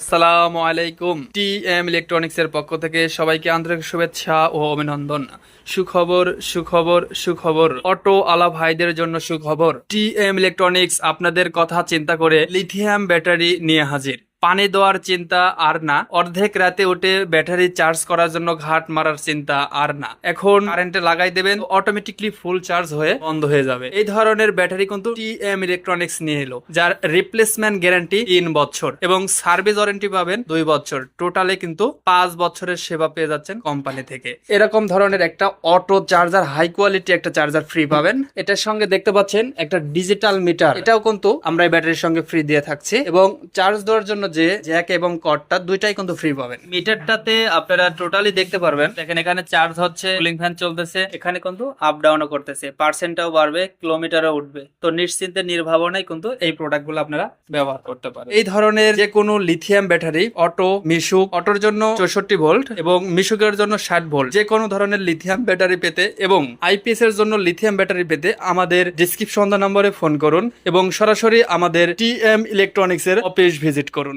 আসসালামু আলাইকুম। টি M electronics এর পক্ষ থেকে সবাইকে আন্তরিক শুভেচ্ছা ও অভিনন্দন। সুখবর সুখবর সুখবর। অটো আলা ভাইদের জন্য সুখবর। টি এম ইলেকট্রনিক্স আপনাদের কথা চিন্তা করে লিথিয়াম ব্যাটারি নিয়ে হাজির। পানি দেওয়ার চিন্তা আর না। অর্ধেক রাতে উঠে ব্যাটারি চার্জ করার জন্য ঘাট মারার চিন্তা আর না। এখন কারেন্টে লাগাই দেবেন অটোমেটিকলি ফুল চার্জ হয়ে বন্ধ হয়ে যাবে। এই ধরনের ব্যাটারি কিন্তু টি এম ইলেকট্রনিক্স নিয়ে এলো, যার রিপ্লেসমেন্ট গ্যারান্টি তিন বছর এবং সার্ভিস ওয়ারেন্টি পাবেন দুই বছর। টোটালে কিন্তু পাঁচ বছরের সেবা পেয়ে যাচ্ছেন কোম্পানি থেকে। এরকম ধরনের একটা অটো চার্জার হাই কোয়ালিটি একটা চার্জার ফ্রি পাবেন। এটার সঙ্গে দেখতে পাচ্ছেন একটা ডিজিটাল মিটার এটাও কিন্তু আমরা এই ব্যাটারির সঙ্গে ফ্রি দিয়ে থাকছি এবং চার্জ দেওয়ার জন্য যে জ্যাক এবং কর্ডটা দুইটাই কিন্তু ফ্রি পাবেন। মিটারটাতে আপনারা টোটালি দেখতে পারবেন। দেখেন এখানে চার্জ হচ্ছে কুলিং ফ্যান চলতেছে। এখানে কিন্তু আপ ডাউনও করতেছে। পার্সেন্টটাও বাড়বে কিলোমিটারও উঠবে। তো নিশ্চিন্তে নির্ভাবনায় কিন্তু এই প্রোডাক্টগুলো আপনারা ব্যবহার করতে পারেন এই ধরনের যে কোনো লিথিয়াম ব্যাটারি অটো মিশুক অটোর জন্য চৌষট্টি ভোল্ট এবং মিশুকের জন্য ষাট ভোল্ট যে কোনো ধরনের লিথিয়াম ব্যাটারি পেতে এবং আইপিএস এর জন্য লিথিয়াম ব্যাটারি পেতে আমাদের ডিসক্রিপশন নম্বরে ফোন করুন এবং সরাসরি আমাদের টি এম ইলেকট্রনিক্স এর অফিস ভিজিট করুন।